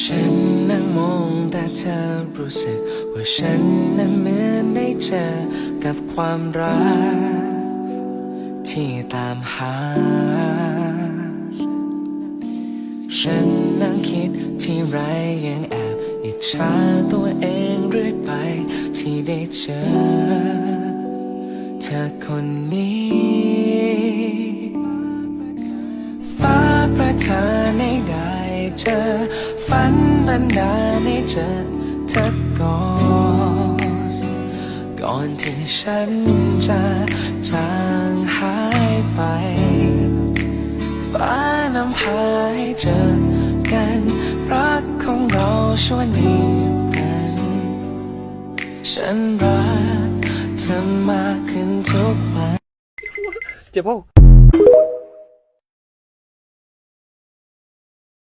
ฉันนั่งมองแต่เธอรู้สึก ว่าฉันนั้นเหมือนได้เจอกับความรัก ที่ตามหา ฉันนั่งคิดที่ไรยังแอบอิจฉาตัวเองเรื่อยไปที่ได้เจอ เธอคนนี้ฟ้าประทานให้ได้เจอฝันบันดาลให้เจอเธอก่อน ก่อนที่ฉันจะจางหายไป ฟ้านำพาให้เจอกัน รักของเราชวนนี้กันฉันรักเธอมากขึ้นทุกวันเจ็บเปล่า